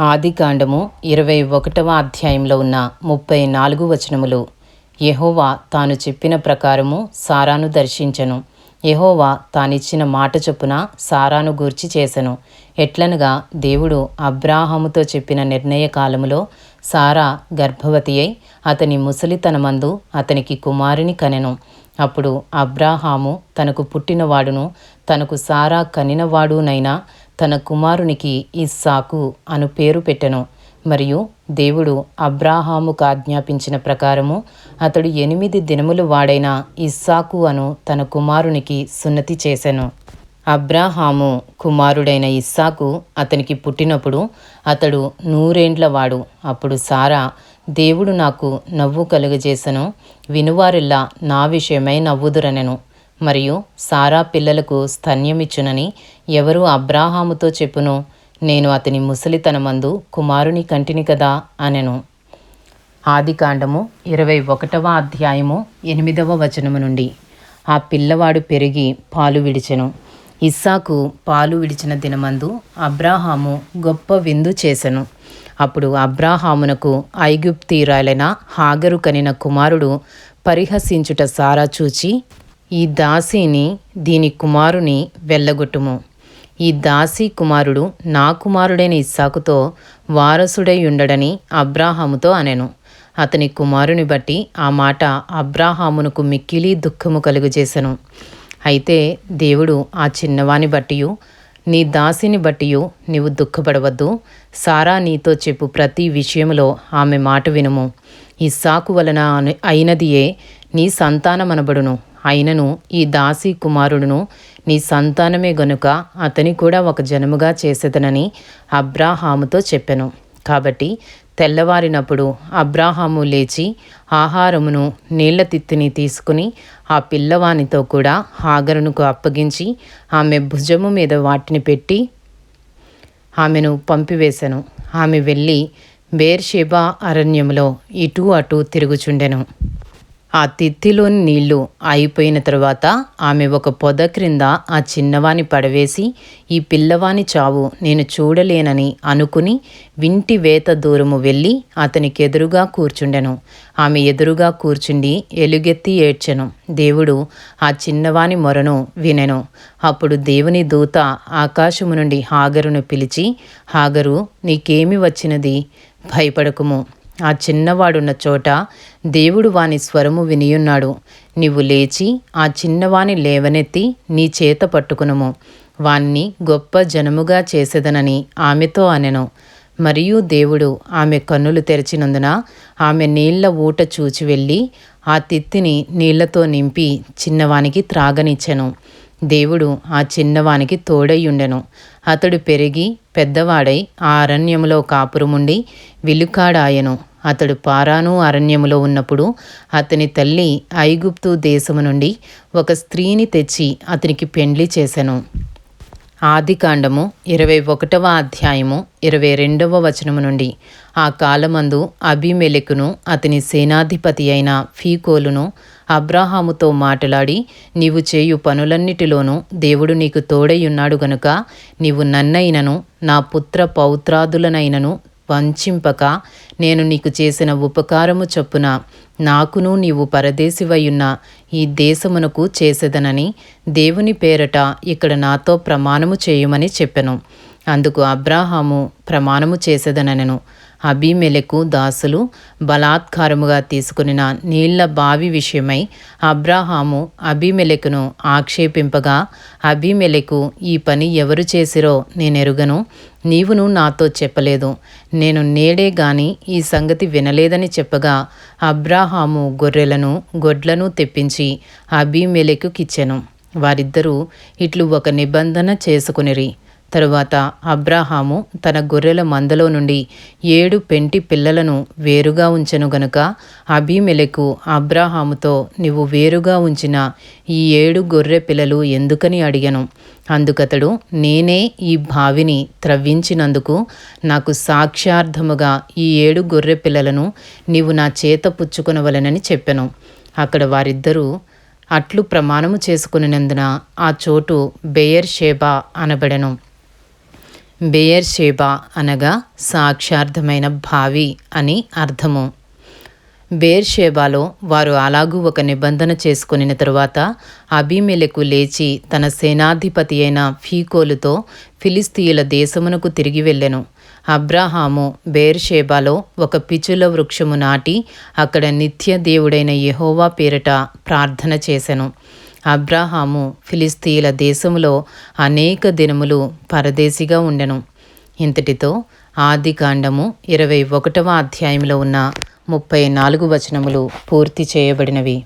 ఆదికాండము ఇరవై ఒకటవ అధ్యాయంలో ఉన్న ముప్పై నాలుగు వచనములు. యహోవా తాను చెప్పిన ప్రకారము సారాను దర్శించెను. యహోవా తానిచ్చిన మాట చొప్పున సారాను గూర్చి చేసెను. ఎట్లనగా దేవుడు అబ్రాహాముతో చెప్పిన నిర్ణయ కాలములో సారా గర్భవతి అయి అతని ముసలితనమందు అతనికి కుమారుని కనెను. అప్పుడు అబ్రాహాము తనకు పుట్టినవాడును తనకు సారా కనినవాడునైనా తన కుమారునికి ఇస్సాకు అను పేరు పెట్టెను. మరియు దేవుడు అబ్రాహాముకు ఆజ్ఞాపించిన ప్రకారము అతడు ఎనిమిది దినములు వాడైన ఇస్సాకు అను తన కుమారునికి సున్నతి చేసెను. అబ్రాహాము కుమారుడైన ఇస్సాకు అతనికి పుట్టినప్పుడు అతడు నూరేండ్లవాడు అప్పుడు సారా దేవుడు నాకు నవ్వు కలుగజేసను వినువారిల్లా నా విషయమై నవ్వుదురనెను. మరియు సారా పిల్లలకు స్తన్యమిచ్చునని ఎవరు అబ్రాహాముతో చెప్పును నేను అతని ముసలితనమందు కుమారుని కంటిని కదా అనెను. ఆదికాండము ఇరవై ఒకటవ అధ్యాయము ఎనిమిదవ వచనము నుండి. ఆ పిల్లవాడు పెరిగి పాలు విడిచెను. ఇస్సాకు పాలు విడిచిన దినమందు అబ్రాహాము గొప్ప విందు చేసెను. అప్పుడు అబ్రాహామునకు ఐగుప్తీరాలైన హాగరు కనిన కుమారుడు పరిహసించుట సారా చూచి ఈ దాసీని దీని కుమారుని వెళ్ళగొట్టుము. ఈ దాసీ కుమారుడు నా కుమారుడైన ఇస్సాకుతో వారసుడై ఉండడని అబ్రాహాముతో అనెను. అతని కుమారుని బట్టి ఆ మాట అబ్రాహామునకు మిక్కిలి దుఃఖము కలుగజేసెను. అయితే దేవుడు ఆ చిన్నవాని బట్టియు నీ దాసిని బట్టియు నీవు దుఃఖపడవద్దు. సారా నీతో చెప్పు ప్రతి విషయంలో ఆమె మాట వినుము. ఇస్సాకు వలన అయినదియే నీ సంతానమనబడును. అయినను ఈ దాసి కుమారుడును నీ సంతానమే గనుక అతని కూడా ఒక జనముగా చేసేదనని అబ్రాహాముతో చెప్పెను. కాబట్టి తెల్లవారినప్పుడు అబ్రాహాము లేచి ఆహారమును నీళ్ళ తిత్తిని తీసుకుని ఆ పిల్లవానితో కూడా హాగరునుకు అప్పగించి ఆమె భుజము మీద వాటిని పెట్టి ఆమెను పంపివేశను ఆమె వెళ్ళి బేర్షేబా అరణ్యములో ఇటు అటు తిరుగుచుండెను. ఆ తిత్తిలోని నీళ్ళు అయిపోయిన తరువాత ఆమె ఒక పొద క్రింద ఆ చిన్నవాని పడవేసి ఈ పిల్లవాని చావు నేను చూడలేనని అనుకుని వింటి వేత దూరము వెళ్ళి అతనికి ఎదురుగా కూర్చుండెను. ఆమె ఎదురుగా కూర్చుండి ఎలుగెత్తి ఏడ్చెను. దేవుడు ఆ చిన్నవాని మొరను వినెను. అప్పుడు దేవుని దూత ఆకాశము నుండి హాగరును పిలిచి హాగరు నీకేమి వచ్చినది? భయపడకుము. ఆ చిన్నవాడున్న చోట దేవుడు వాని స్వరము వినియున్నాడు. నీవు లేచి ఆ చిన్నవాని లేవనెత్తి నీ చేత పట్టుకునుము. వాణ్ణి గొప్ప జనముగా చేసేదనని ఆమెతో అనెను. మరియు దేవుడు ఆమె కన్నులు తెరిచినందున ఆమె నీళ్ళ ఊట చూచి వెళ్ళి ఆ తిత్తిని నీళ్ళతో నింపి చిన్నవానికి త్రాగనిచ్చెను. దేవుడు ఆ చిన్నవానికి తోడయ్యుండెను. అతడు పెరిగి పెద్దవాడై ఆ అరణ్యములో కాపురముండి విలుకాడాయెను. అతడు పారాను అరణ్యములో ఉన్నప్పుడు అతని తల్లి ఐగుప్తు దేశము నుండి ఒక స్త్రీని తెచ్చి అతనికి పెండ్లి చేసెను. ఆదికాండము ఇరవై ఒకటవ అధ్యాయము ఇరవై రెండవ వచనము నుండి ఆ కాలమందు అభిమెలెకును అతని సేనాధిపతి అయిన ఫీకోలును అబ్రాహాముతో మాట్లాడి నీవు చేయు పనులన్నిటిలోనూ దేవుడు నీకు తోడైయున్నాడు గనుక నీవు నన్నైనను నా పుత్ర పౌత్రాదులనైనను వంచింపక నేను నీకు చేసిన ఉపకారము చొప్పున నాకును నీవు పరదేశివయున్న ఈ దేశమునకు చేసేదనని దేవుని పేరట ఇక్కడ నాతో ప్రమాణము చేయుమని చెప్పెను. అందుకు అబ్రాహాము ప్రమాణము చేసేదనెను అబీమెలకు దాసులు బలాత్కారముగా తీసుకునిన నీళ్ళ బావి విషయమై అబ్రాహాము అభిమెలకును ఆక్షేపింపగా అభిమెలకు ఈ పని ఎవరు చేసిరో నేనెరుగను. నీవును నాతో చెప్పలేదు. నేను నేడే గాని ఈ సంగతి వినలేదని చెప్పగా అబ్రాహాము గొర్రెలను గొడ్లను తెప్పించి అభిమెలకుకిచ్చెను వారిద్దరూ ఇట్లు ఒక నిబంధన చేసుకునిరి. తరువాత అబ్రాహాము తన గొర్రెల మందలో నుండి ఏడు పెంటి పిల్లలను వేరుగా ఉంచెను గనుక అభిమెలకు అబ్రాహాముతో నీవు వేరుగా ఉంచిన ఈ ఏడు గొర్రె పిల్లలు ఎందుకని అడిగను? అందుకతడు నేనే ఈ బావిని త్రవ్వించినందుకు నాకు సాక్ష్యార్థముగా ఈ ఏడు గొర్రె పిల్లలను నీవు నా చేత పుచ్చుకొనవలెనని చెప్పెను. అక్కడ వారిద్దరూ అట్లు ప్రమాణము చేసుకునినందున ఆ చోటు బెయర్ షేబా అనబడెను. బేయర్ షేబా అనగా సాక్షార్థమైన భావి అని అర్థము. బేర్షేబాలో వారు అలాగూ ఒక నిబంధన చేసుకుని తరువాత అభిమెలకు లేచి తన సేనాధిపతి అయిన ఫీకోలుతో ఫిలిస్తీయుల దేశమునకు తిరిగి వెళ్ళెను. అబ్రాహాము బేర్షేబాలో ఒక పిచుల వృక్షము నాటి అక్కడ నిత్య దేవుడైన యహోవా పేరిట ప్రార్థన చేసెను. అబ్రాహాము ఫిలిస్తీయుల దేశములో అనేక దినములు పరదేశిగా ఉండెను. ఇంతటితో ఆది కాండము ఇరవై ఒకటవ అధ్యాయంలో ఉన్న ముప్పై నాలుగు వచనములు పూర్తి చేయబడినవి.